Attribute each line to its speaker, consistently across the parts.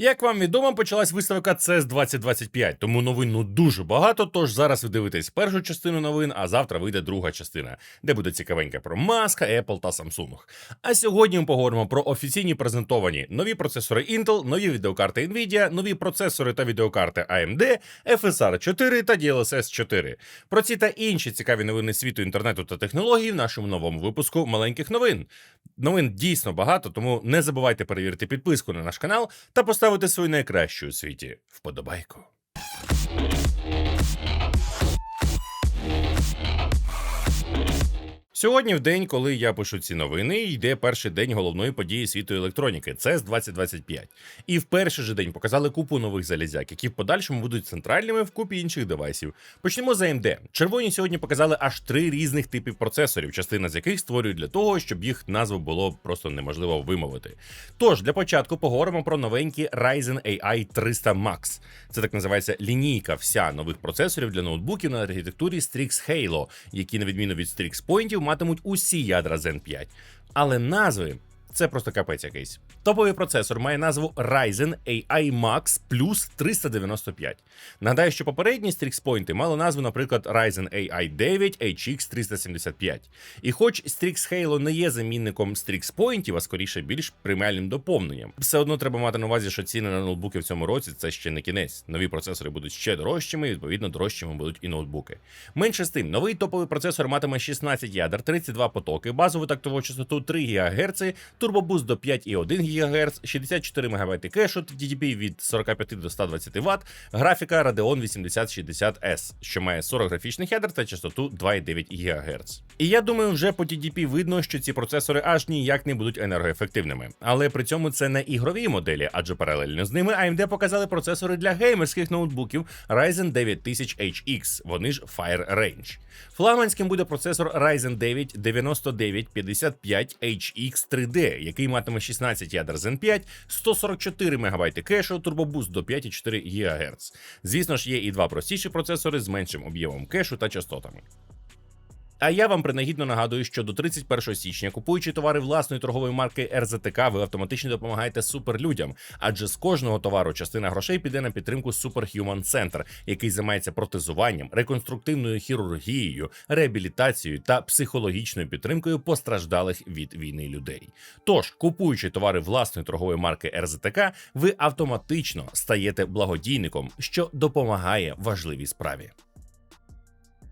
Speaker 1: Як вам відомо, почалась виставка CES 2025, тому новин ну дуже багато. Тож зараз ви дивитесь першу частину новин, а завтра вийде друга частина, де буде цікавеньке про Маска, Apple та Samsung. А сьогодні ми поговоримо про офіційні презентовані нові процесори Intel, нові відеокарти Nvidia, нові процесори та відеокарти AMD, FSR 4 та DLSS 4. Про ці та інші цікаві новини світу інтернету та технологій в нашому новому випуску маленьких новин. Новин дійсно багато, тому не забувайте перевірити підписку на наш канал та поставити свою найкращу у світі вподобайку. Сьогодні, в день, коли я пишу ці новини, йде перший день головної події світу електроніки CES 2025. І в перший же день показали купу нових залізяк, які в подальшому будуть центральними в купі інших девайсів. Почнемо з AMD. Червоні сьогодні показали аж три різних типів процесорів, частина з яких створюють для того, щоб їх назву було просто неможливо вимовити. Тож для початку поговоримо про новенькі Ryzen AI 300 Max. Це так називається лінійка вся нових процесорів для ноутбуків на архітектурі Strix Halo, які, на відміну від Strix Point, матимуть усі ядра Zen 5. Але назви це просто капець якийсь. Топовий процесор має назву Ryzen AI Max Plus 395. Нагадаю, що попередні Point мали назву, наприклад, Ryzen AI 9 HX 375. І хоч Strix Halo не є замінником Point, а скоріше більш преміальним доповненням, все одно треба мати на увазі, що ціни на ноутбуки в цьому році це ще не кінець. Нові процесори будуть ще дорожчими, і відповідно дорожчими будуть і ноутбуки. Менше з тим, новий топовий процесор матиме 16 ядер, 32 потоки, базову тактову частоту 3 ГГц, турбобуст до 5,1 ГГц, 64 МБ кешу, TDP від 45 до 120 Вт, графіка Radeon 8060S, що має 40 графічних ядер та частоту 2,9 ГГц. І я думаю, вже по TDP видно, що ці процесори аж ніяк не будуть енергоефективними. Але при цьому це не ігрові моделі, адже паралельно з ними AMD показали процесори для геймерських ноутбуків Ryzen 9000 HX, вони ж Fire Range. Флагманським буде процесор Ryzen 9 9955 HX 3D, який матиме 16 ядер Zen 5, 144 МБ кешу, турбобуст до 5,4 ГГц. Звісно ж, є і два простіші процесори з меншим об'ємом кешу та частотами. А я вам принагідно нагадую, що до 31 січня, купуючи товари власної торгової марки РЗТК, ви автоматично допомагаєте суперлюдям, адже з кожного товару частина грошей піде на підтримку Superhuman Center, який займається протезуванням, реконструктивною хірургією, реабілітацією та психологічною підтримкою постраждалих від війни людей. Тож, купуючи товари власної торгової марки РЗТК, ви автоматично стаєте благодійником, що допомагає важливій справі.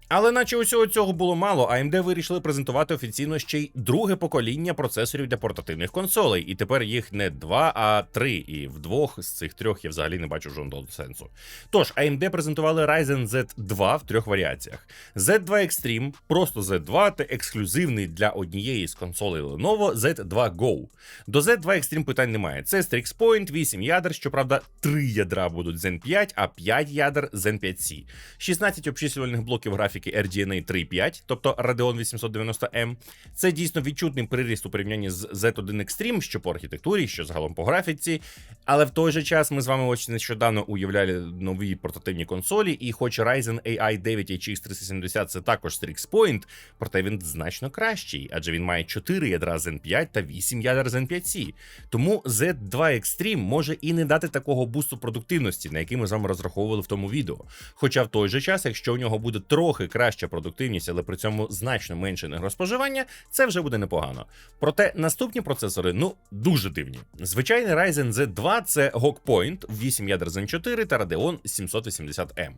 Speaker 1: Але наче усього цього було мало, AMD вирішили презентувати офіційно ще й друге покоління процесорів для портативних консолей, і тепер їх не два, а три. І в двох з цих трьох я взагалі не бачу жодного сенсу. Тож AMD презентували Ryzen Z2 в трьох варіаціях: Z2 Extreme, просто Z2 та ексклюзивний для однієї з консолей Lenovo Z2 Go. До Z2 Extreme питань немає. Це Strix Point, 8 ядер, щоправда, 3 ядра будуть Zen 5, а 5 ядер Zen 5C. 16 обчислювальних блоків графіки графіки RDNA 3.5, тобто Radeon 890M. Це дійсно відчутний приріст у порівнянні з Z1 Extreme, що по архітектурі, що загалом по графіці. Але в той же час ми з вами ось нещодавно уявляли нові портативні консолі, і хоч Ryzen AI 9 HX 370 це також Strix Point, проте він значно кращий, адже він має 4 ядра Zen 5 та 8 ядер Zen 5C. Тому Z2 Extreme може і не дати такого бусту продуктивності, на який ми з вами розраховували в тому відео. Хоча в той же час, якщо у нього буде трохи краща продуктивність, але при цьому значно менше енергоспоживання, це вже буде непогано. Проте наступні процесори ну дуже дивні. Звичайний Ryzen Z2 це Point, 8 ядер Zen 4 та Radeon 780M.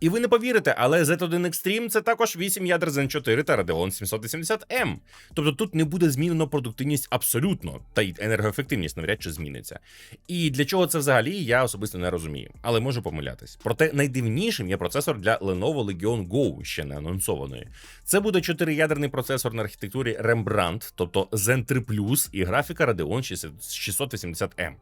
Speaker 1: І ви не повірите, але Z1 Extreme це також 8 ядер Zen 4 та Radeon 780M. Тобто тут не буде змінено продуктивність абсолютно, та й енергоефективність навряд чи зміниться. І для чого це взагалі, я особисто не розумію, але можу помилятись. Проте найдивнішим є процесор для Lenovo Legion Go ще не анонсованої. Це буде 4-ядерний процесор на архітектурі Rembrandt, тобто Zen 3 Plus і графіка Radeon 680M.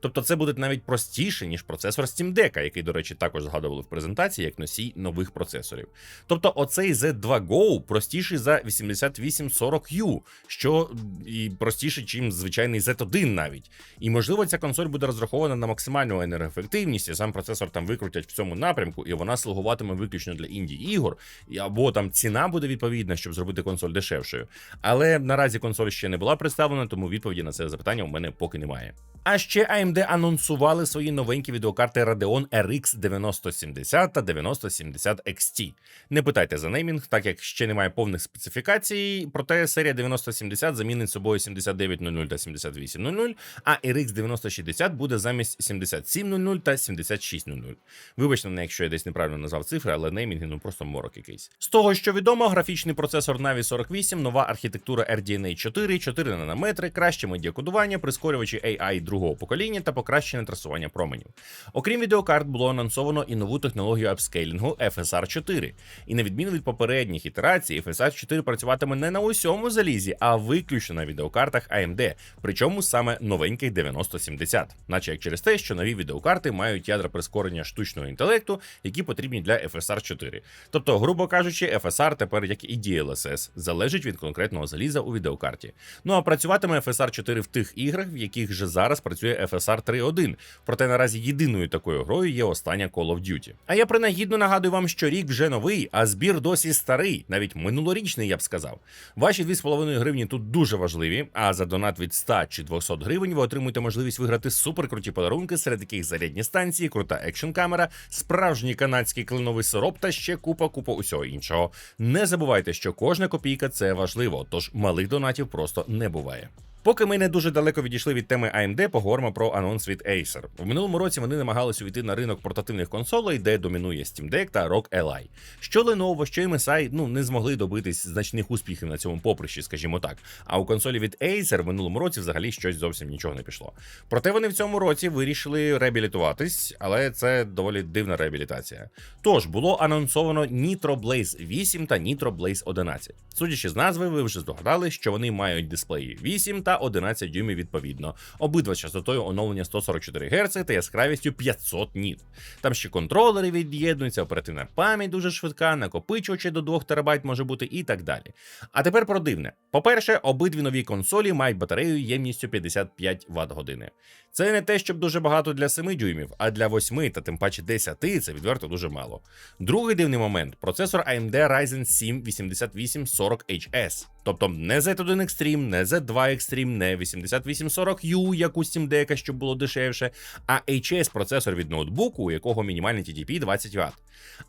Speaker 1: Тобто це буде навіть простіше, ніж процесор Steam Deck, який, до речі, також згадували в презентації як носій нових процесорів. Тобто, оцей Z2 Go простіший за 8840U, що і простіше, ніж звичайний Z1 навіть. І можливо, ця консоль буде розрахована на максимальну енергоефективність, і сам процесор там викрутять в цьому напрямку, і вона слугуватиме виключно для інді ігор або там ціна буде відповідна, щоб зробити консоль дешевшою. Але наразі консоль ще не була представлена, тому відповіді на це запитання у мене поки немає. А ще AMD анонсували свої новенькі відеокарти Radeon RX 9070 та 9070 XT. Не питайте за неймінг, так як ще немає повних специфікацій. Проте серія 9070 замінить собою 7900 та 7800, а RX 9060 буде замість 7700 та 7600. Вибачте мене, якщо я десь неправильно назвав цифри, але неймінги ну просто морок якийсь. З того, що відомо, графічний процесор Navi 48, нова архітектура RDNA 4, 4 нанометри, краще медіакодування, прискорювачі AI другого покоління та покращене трасування променів. Окрім відеокарт, було анонсовано і нову технологію апскейлінгу FSR 4. І на відміну від попередніх ітерацій, FSR 4 працюватиме не на усьому залізі, а виключно на відеокартах AMD, причому саме новеньких 9070, наче як через те, що нові відеокарти мають ядра прискорення штучного інтелекту, які потрібні для FSR 4. Тобто, грубо кажучи, FSR тепер як і DLSS, залежить від конкретного заліза у відеокарті. Ну а працюватиме FSR 4 в тих іграх, в яких вже зараз працює FSR 3.1. Проте наразі єдиною такою грою є остання Call of Duty. А я принагідно нагадую вам, що рік вже новий, а збір досі старий, навіть минулорічний, я б сказав. Ваші 2,5 гривні тут дуже важливі. А за донат від 100 чи 200 гривень ви отримуєте можливість виграти суперкруті подарунки, серед яких зарядні станції, крута екшн камера, справжній канадський кленовий сироп та ще купа купа усього іншого. Не забувайте, що кожна копійка це важливо, тож малих донатів просто не буває. Поки ми не дуже далеко відійшли від теми AMD, поговоримо про анонс від Acer. В минулому році вони намагалися увійти на ринок портативних консолей, де домінує Steam Deck та ROG Ally. Що Lenovo, що MSI, ну не змогли добитись значних успіхів на цьому поприщі, скажімо так. А у консолі від Acer в минулому році взагалі щось зовсім нічого не пішло. Проте вони в цьому році вирішили реабілітуватись, але це доволі дивна реабілітація. Тож було анонсовано Nitro Blaze 8 та Nitro Blaze 11. Судячи з назви, ви вже здогадали, що вони мають дисплеї 8 та 11 дюймів відповідно. Обидва частотою оновлення 144 Гц та яскравістю 500 ніт. Там ще контролери від'єднуються, оперативна пам'ять дуже швидка, накопичувачі до 2 ТБ може бути і так далі. А тепер про дивне. По-перше, обидві нові консолі мають батарею ємністю 55 Вт години. Це не те, щоб дуже багато для 7 дюймів, а для 8 та тим паче 10 це відверто дуже мало. Другий дивний момент процесор AMD Ryzen 7 8840HS. Тобто не Z1 Extreme, не Z2 Extreme, не 8840U, як у Steam Deck, щоб було дешевше, а HS процесор від ноутбуку, у якого мінімальний TDP 20 Вт.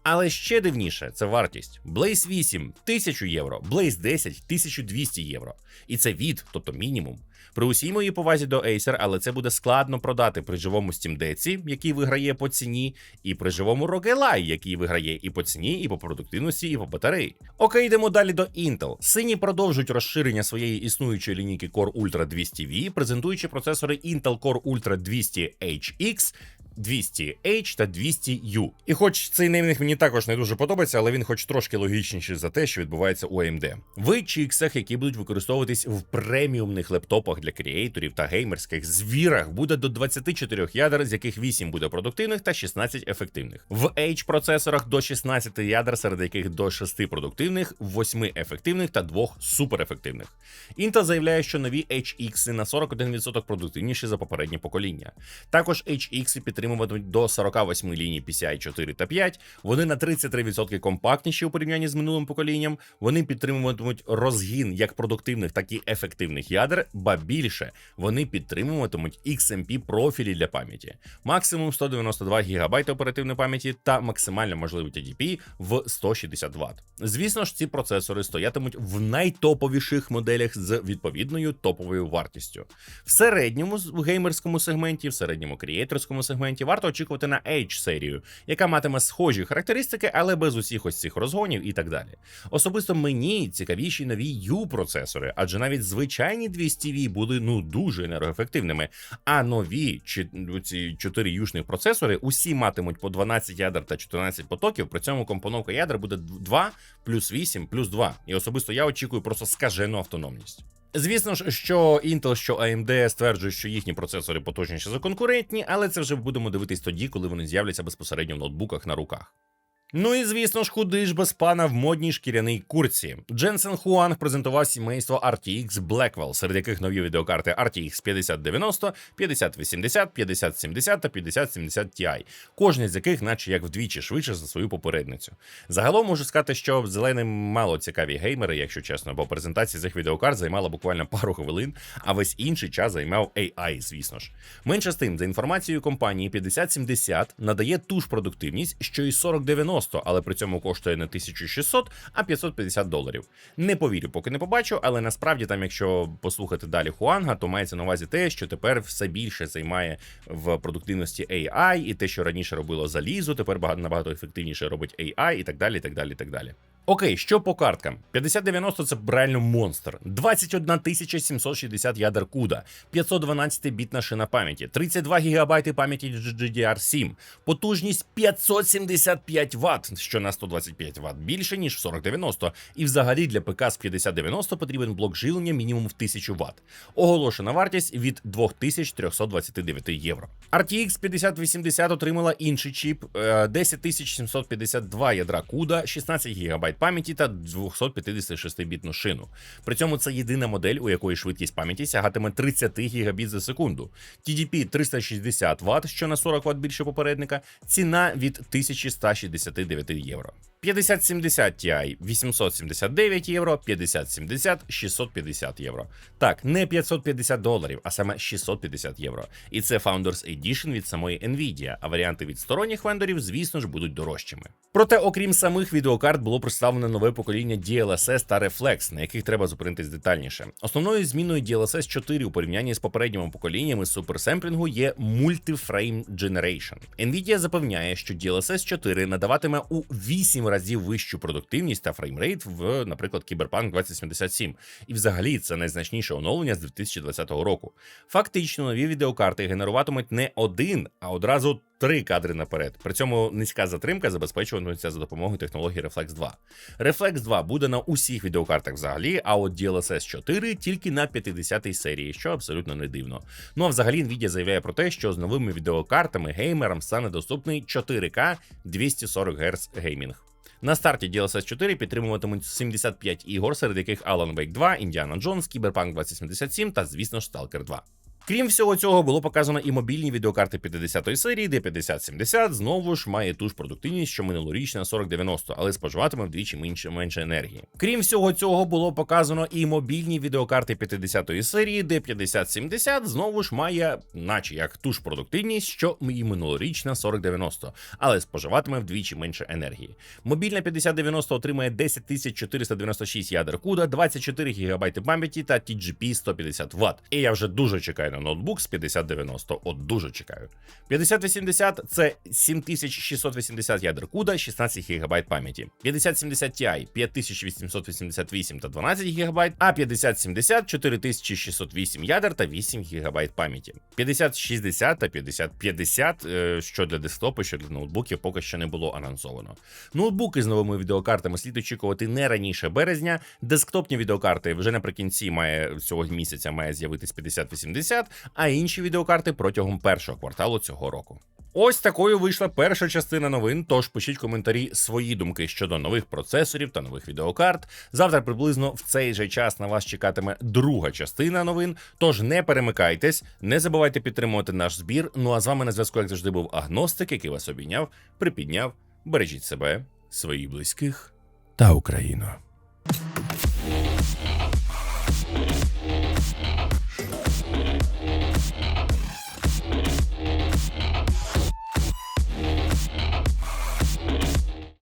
Speaker 1: Але ще дивніше це вартість. Blaze 8 1000 євро, Blaze 10 1200 євро. І це від, тобто мінімум. При усій моїй повазі до Acer, але це буде складно продати при живому Steam Deck, який виграє по ціні, і при живому ROG Ally, який виграє і по ціні, і по продуктивності, і по батареї. Окей, йдемо далі до Intel. Сині продовжують розширення своєї існуючої лінійки Core Ultra 200V, презентуючи процесори Intel Core Ultra 200HX. 200H та 200U. І хоч цей неймінг мені також не дуже подобається, але він хоч трошки логічніший за те, що відбувається у AMD. В чіксах, які будуть використовуватись в преміумних лептопах для креаторів та геймерських звірах, буде до 24 ядер, з яких 8 буде продуктивних та 16 ефективних. В H процесорах до 16 ядер, серед яких до 6 продуктивних, 8 ефективних та 2 суперефективних. Intel заявляє, що нові HX на 41% продуктивніші за попереднє покоління. Також HX підтримуватимуть до 48 ліній PCI 4 та 5. Вони на 33% компактніші у порівнянні з минулим поколінням. Вони підтримуватимуть розгін як продуктивних, так і ефективних ядер, ба більше вони підтримуватимуть XMP профілі для пам'яті, максимум 192 ГБ оперативної пам'яті та максимально можливий TDP в 160 Вт. Звісно ж, ці процесори стоятимуть в найтоповіших моделях з відповідною топовою вартістю. В середньому геймерському сегменті, в середньому крієторському сегменті варто очікувати на H-серію, яка матиме схожі характеристики, але без усіх ось цих розгонів і так далі. Особисто мені цікавіші нові U-процесори, адже навіть звичайні 200V були ну дуже енергоефективними. А нові чи ці 4 юшних процесори усі матимуть по 12 ядер та 14 потоків. При цьому компоновка ядер буде 2 плюс 8 плюс 2. І особисто я очікую просто скажену автономність. Звісно ж, що Intel, що AMD стверджують, що їхні процесори потужніші за конкурентні, але це вже будемо дивитись тоді, коли вони з'являться безпосередньо в ноутбуках на руках. Ну і звісно ж, куди ж без пана в модній шкіряній курці. Дженсен Хуанг презентував сімейство RTX Blackwell, серед яких нові відеокарти RTX 5090, 5080, 5070 та 5070 Ti, кожна з яких, наче як вдвічі швидше за свою попередницю. Загалом можу сказати, що зеленим мало цікаві геймери, якщо чесно, бо презентація цих відеокарт займала буквально пару хвилин, а весь інший час займав AI, звісно ж. Менше з тим, за інформацією компанії 5070 надає ту ж продуктивність, що і 4090, але при цьому коштує не 1600, а 550 доларів. Не повірю, поки не побачу, але насправді там, якщо послухати далі Хуанга, то мається на увазі те, що тепер все більше займає в продуктивності AI, і те, що раніше робило залізо, тепер багато набагато ефективніше робить AI, і так далі. і так далі, і так далі. Окей, що по карткам? 5090 це реально монстр. 21 760 ядер CUDA, 512 бітна шина пам'яті, 32 ГБ пам'яті GDDR7, потужність 575 Вт, що на 125 Вт більше, ніж в 4090. І взагалі для ПК з 5090 потрібен блок живлення мінімум в 1000 Вт. Оголошена вартість від 2329 євро. RTX 5080 отримала інший чіп, е, 10752 ядра CUDA, 16 ГБ пам'яті та 256-бітну шину. При цьому це єдина модель, у якої швидкість пам'яті сягатиме 30 гігабіт за секунду. TDP 360 Вт, що на 40 Вт більше попередника, ціна від 1169 євро. 5070 Ti 879 євро, 5070 650 євро. Так, не 550 доларів, а саме 650 євро. І це Founders Edition від самої Nvidia, а варіанти від сторонніх вендорів, звісно ж, будуть дорожчими. Проте, окрім самих відеокарт, було представлено нове покоління DLSS та Reflex, на яких треба зупинитись детальніше. Основною зміною DLSS 4 у порівнянні з попередніми поколіннями суперсемплінгу є Multi-Frame Generation. Nvidia запевняє, що DLSS 4 надаватиме у 8 разів вищу продуктивність та фреймрейт в, наприклад, Cyberpunk 2077. І взагалі це найзначніше оновлення з 2020 року. Фактично, нові відеокарти генеруватимуть не один, а одразу три кадри наперед. При цьому низька затримка забезпечуватиметься за допомогою технології Reflex 2. Reflex 2 буде на усіх відеокартах взагалі, а от DLSS 4 тільки на 50-й серії, що абсолютно не дивно. Ну а взагалі Nvidia заявляє про те, що з новими відеокартами геймерам стане доступний 4К 240 Гц геймінг. На старті DLSS 4 підтримуватимуть 75 ігор, серед яких Alan Wake 2, Indiana Jones, Cyberpunk 2077 та, звісно ж, Stalker 2. Крім всього цього, було показано і мобільні відеокарти 50-ї серії, де 5070 знову ж має ту ж продуктивність, що минулорічна 4090, але споживатиме вдвічі менше, менше енергії. Крім всього цього, було показано і мобільні відеокарти 50-ї серії, де 5070 знову ж має, наче як ту ж продуктивність, що і минулорічна 4090, але споживатиме вдвічі менше енергії. Мобільна 5090 отримає 10496 ядер CUDA, 24 ГБ пам'яті та TGP 150 Вт. І я вже дуже чекаю на ноутбук з 5090, от дуже чекаю. 5080 це 7680 ядер CUDA, 16 ГБ пам'яті. 5070 Ti 5888 та 12 ГБ, а 5070 4608 ядер та 8 ГБ пам'яті. 5060 та 5050, е, що для десктопу, що для ноутбуків, поки що не було анонсовано. Ноутбуки з новими відеокартами слід очікувати не раніше березня. Десктопні відеокарти вже наприкінці має цього місяця має з'явитись 5080, а інші відеокарти протягом першого кварталу цього року. Ось такою вийшла перша частина новин. Тож пишіть коментарі свої думки щодо нових процесорів та нових відеокарт. Завтра приблизно в цей же час на вас чекатиме друга частина новин. Тож не перемикайтесь, не забувайте підтримувати наш збір. Ну а з вами на зв'язку, як завжди, був агностик, який вас обійняв, припідняв. Бережіть себе, своїх близьких та Україну.